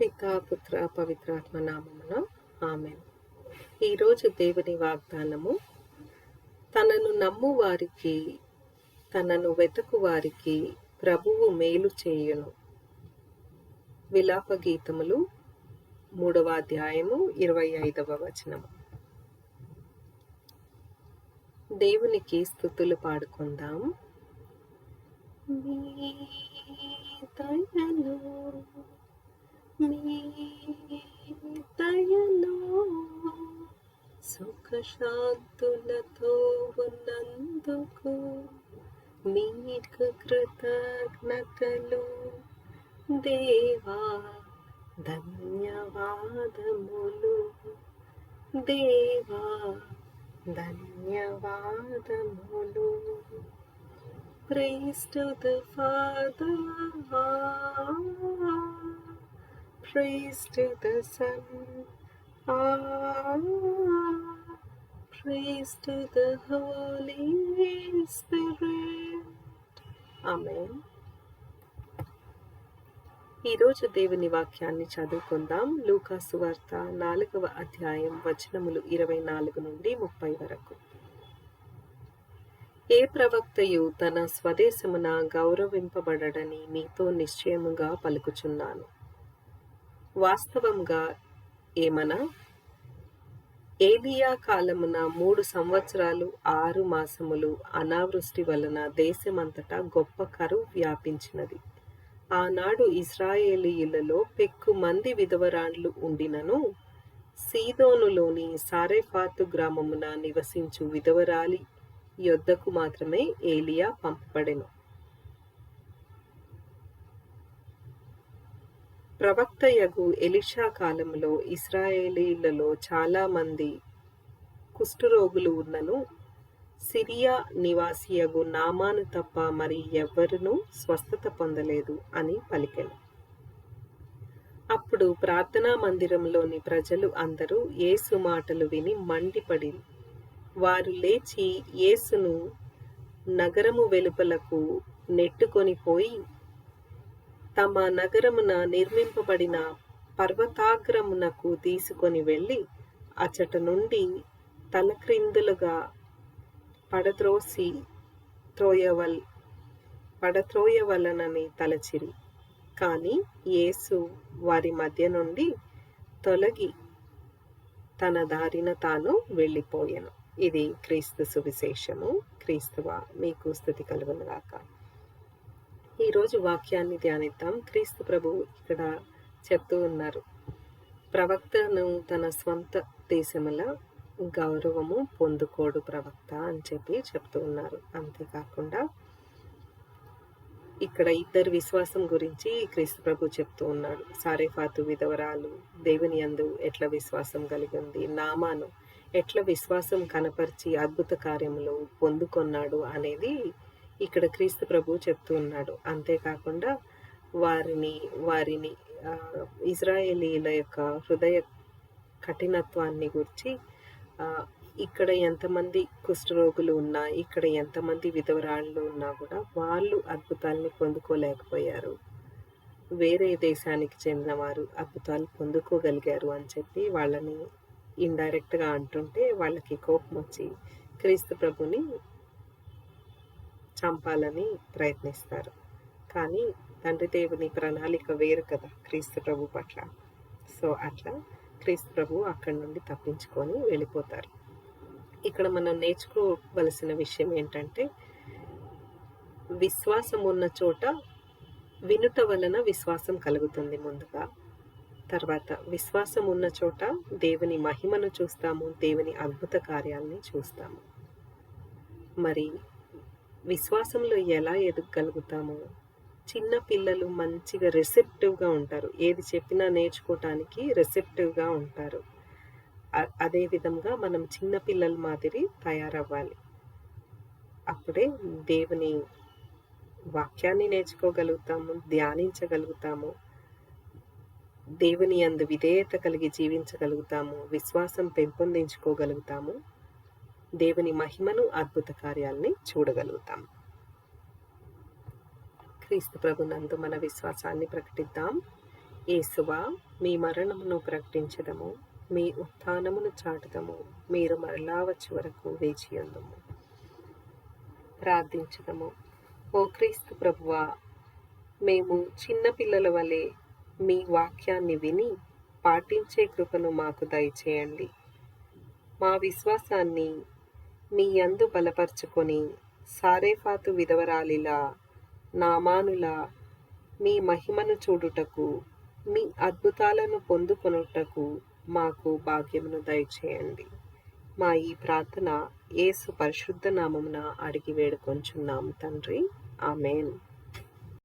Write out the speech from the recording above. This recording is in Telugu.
పిత పుత్ర పవిత్రాత్మ నామమున ఆమె. ఈరోజు దేవుని వాగ్దానము తనను నమ్ము వారికి తనను వెతకు వారికి ప్రభువు మేలు చేయును. విలాప గీతములు మూడవ అధ్యాయము ఇరవై ఐదవ వచనము. దేవునికి స్థుతులు పాడుకుందాం. మీ మీ దయలో సుఖశాంతులతో ఉన్నందుకు మీకు కృతజ్ఞతలు దేవా ధన్యవాదములు. దేవా ధన్యవాదములు. Praise to the Father, praise to the Son, ah, praise to the Holy Spirit. Amen. ఈరోజు దేవుని వాక్యాన్ని చదువుకుందాం లూకాసు వార్త నాలుగవ అధ్యాయం వచనములు ఇరవై నాలుగు నుండి ముప్పై వరకు ఏ ప్రవక్తయు తన స్వదేశమున గౌరవింపబడడని మీతో నిశ్చయముగా పలుకుచున్నాను వాస్తవంగా ఏమనా? ఏలియా కాలమున మూడు సంవత్సరాలు ఆరు మాసములు అనావృష్టి వలన దేశమంతటా గొప్ప కరువు వ్యాపించినది. ఆనాడు ఇస్రాయేలీయులలో పెక్కు మంది విధవరాండ్లు ఉండినను. సీదోనులోని సారేఫాతు గ్రామమున నివసించు విధవరాలి యొద్దకు మాత్రమే ఏలియా పంపబడెను. ప్రవక్తయగు ఎలిషా కాలంలో ఇస్రాయేలీలలో చాలామంది కుష్ఠరోగులు ఉన్నను. సిరియా నివాసియగు నామాను తప్ప మరి ఎవ్వరునూ స్వస్థత పొందలేదు అని పలికెను. అప్పుడు ప్రార్థనా మందిరంలోని ప్రజలు అందరూ యేసు మాటలు విని మండిపడి వారు లేచి యేసును నగరము వెలుపలకు నెట్టుకొని పోయి తమ నగరమున నిర్మింపబడిన పర్వతాగ్రమునకు తీసుకొని వెళ్ళి అచట నుండి తలక్రిందులుగా పడద్రోసి త్రోయవల్ పడత్రోయవలనని తలచిరి. కానీ యేసు వారి మధ్య నుండి తొలగి తన దారిన తాను వెళ్ళిపోయాను. ఇది క్రీస్తు సువిశేషము. క్రీస్తువ మీకు స్థుతి కలుగునుగాక. ఈరోజు వాక్యాన్ని ధ్యానిద్దాం. క్రీస్తు ప్రభు ఇక్కడ చెప్తూ ఉన్నారు. ప్రవక్తను తన స్వంత దేశముల గౌరవము పొందుకోడు ప్రవక్త అని చెప్పి చెప్తూ ఉన్నారు. అంతేకాకుండా ఇక్కడ ఇద్దరు విశ్వాసం గురించి క్రీస్తు ప్రభు చెప్తూ ఉన్నాడు. సారేఫాతు విధవరాలు దేవుని అందు ఎట్ల విశ్వాసం కలిగి ఉంది? నామాను ఎట్ల విశ్వాసం కనపరిచి అద్భుత కార్యములు పొందుకొన్నాడు అనేది ఇక్కడ క్రీస్తు ప్రభు చెప్తూ ఉన్నాడు. అంతేకాకుండా వారిని వారిని ఇజ్రాయేలీల యొక్క హృదయ కఠినత్వాన్ని గురించి ఇక్కడ ఎంతమంది కుష్ఠరోగులు ఉన్నా ఇక్కడ ఎంతమంది విధవరాళ్ళు ఉన్నా కూడా వాళ్ళు అద్భుతాలని పొందుకోలేకపోయారు. వేరే దేశానికి చెందిన వారు అద్భుతాలు పొందుకోగలిగారు అని చెప్పి వాళ్ళని ఇండైరెక్ట్గా అంటుంటే వాళ్ళకి కోపం వచ్చి క్రీస్తు ప్రభుని చంపాలని ప్రయత్నిస్తారు. కానీ తండ్రి దేవుని ప్రణాళిక వేరు కదా క్రీస్తు ప్రభు పట్ల. సో అట్లా క్రీస్తు ప్రభు అక్కడి నుండి తప్పించుకొని వెళ్ళిపోతారు. ఇక్కడ మనం నేర్చుకోవలసిన విషయం ఏంటంటే విశ్వాసం ఉన్న చోట వినుట వలన విశ్వాసం కలుగుతుంది ముందుగా. తర్వాత విశ్వాసం ఉన్న చోట దేవుని మహిమను చూస్తాము దేవుని అద్భుత కార్యాలని చూస్తాము. మరి విశ్వాసంలో ఎలా ఎదగగలుగుతామో చిన్న పిల్లలు మంచిగా రిసెప్టివ్గా ఉంటారు. ఏది చెప్పినా నేర్చుకోవటానికి రిసెప్టివ్గా ఉంటారు. అదే విధంగా మనం చిన్న పిల్లల మాదిరి తయారవ్వాలి. అప్పుడే దేవుని వాక్యాన్ని నేర్చుకోగలుగుతాము ధ్యానించగలుగుతాము. దేవుని అందు విధేయత కలిగి జీవించగలుగుతాము విశ్వాసం పెంపొందించుకోగలుగుతాము. దేవుని మహిమను అద్భుత కార్యాలని చూడగలుగుతాం. క్రీస్తు ప్రభునందు మన విశ్వాసాన్ని ప్రకటిద్దాం. యేసువా మీ మరణమును ప్రకటించడము మీ ఉత్థానమును చాటుదము మీరు మరలా వచ్చే వరకు వేచి ప్రార్థించడము ఓ క్రీస్తు ప్రభువా మేము చిన్నపిల్లల వలె మీ వాక్యాన్ని విని పాటించే కృపను మాకు దయచేయండి. మా విశ్వాసాన్ని మీ యందు బలపరుచుకొని సారేఫాతు విధవరాలిలా నామానుల మీ మహిమను చూడుటకు మీ అద్భుతాలను పొందుకొనుటకు మాకు భాగ్యమును దయచేయండి. మా ఈ ప్రార్థన యేసు పరిశుద్ధ నామమున అడిగి వేడుకొంచున్నాము తండ్రి. ఆమెన్.